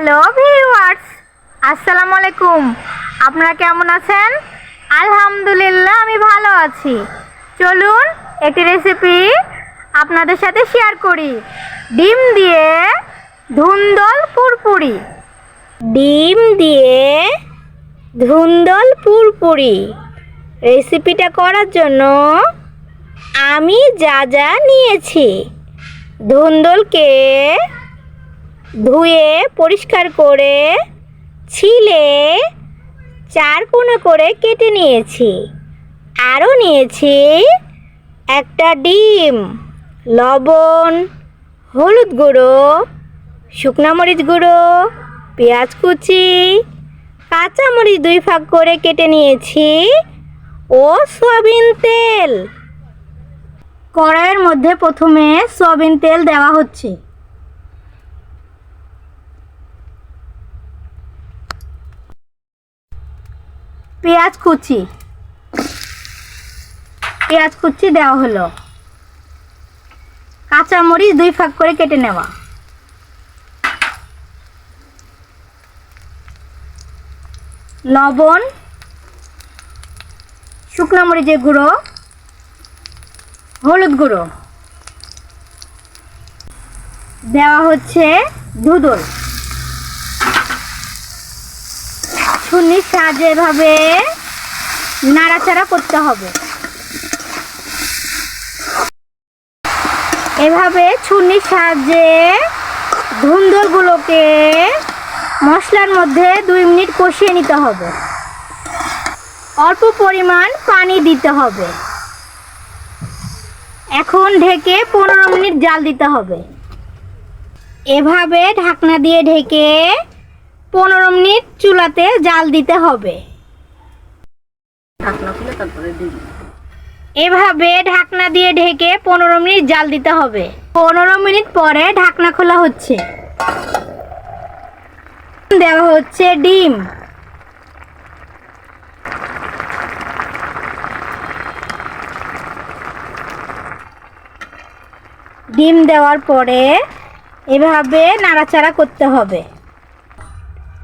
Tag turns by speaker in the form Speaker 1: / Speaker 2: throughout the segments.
Speaker 1: Hello viewers আসসালামু আলাইকুম আপনারা কেমন আছেন আলহামদুলিল্লাহ আমি ভালো আছি চলুন একটি রেসিপি আপনাদের সাথে শেয়ার করি ডিম দিয়ে ধুন্দল পুরপুরি ডিম দিয়ে ধুন্দল পুরপুরি রেসিপিটা করার জন্য আমি যা যা নিয়েছি ধুন্দলকে ধুয়ে পরিষ্কার করে ছিলে চার কোণা করে কেটে নিয়েছি। আরও নিয়েছি একটা ডিম, লবণ, হলুদ গুঁড়ো, শুকনা মরিচ গুঁড়ো, পেঁয়াজ কুচি, কাঁচা মরিচ দুই ভাগ করে কেটে নিয়েছি ও সয়াবিন তেল। কড়াইয়ের মধ্যে প্রথমে সয়াবিন তেল দেওয়া হচ্ছে। পেঁয়াজ কুচি। পেঁয়াজ কুচি দেওয়া হলো। কাঁচামরিচ দুই ভাগ করে কেটে নেওয়া। লবণ, শুকনো মরিচের গুঁড়ো, হলুদ গুঁড়ো। দেওয়া হচ্ছে ধুদল ছুনির সাহায্যে এভাবে নাড়াচাড়া করতে হবে। এভাবে ছুনির সাহায্যে ধুন্দলগুলোকে মশলার মধ্যে দুই মিনিট কষিয়ে নিতে হবে। অল্প পরিমাণ পানি দিতে হবে। এখন ঢেকে পনেরো মিনিট জাল দিতে হবে। এভাবে ঢাকনা দিয়ে ঢেকে পনেরো মিনিট চুলাতে জাল দিতে হবে। এভাবে ঢাকনা দিয়ে ঢেকে পনেরো মিনিট জাল দিতে হবে। পনেরো মিনিট পরে ঢাকনা খোলা হচ্ছে। দেওয়া হচ্ছে ডিম। ডিম দেওয়ার পরে এভাবে নাড়াচাড়া করতে হবে।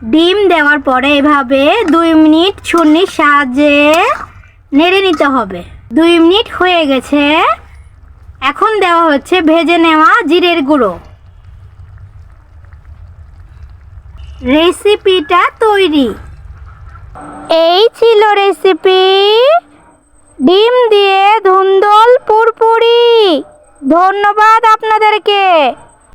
Speaker 1: ডিম দেওয়ার পরে এভাবে দুই মিনিট ছুরির সাহায্যে নেড়ে নিতে হবে। দুই মিনিট হয়ে গেছে। এখন দেওয়া হচ্ছে ভেজে নেওয়া জিরের গুঁড়ো। রেসিপিটা তৈরি। এই ছিল রেসিপি। ডিম দিয়ে ধুন্দল, পুরপুরি। ধন্যবাদ আপনাদেরকে।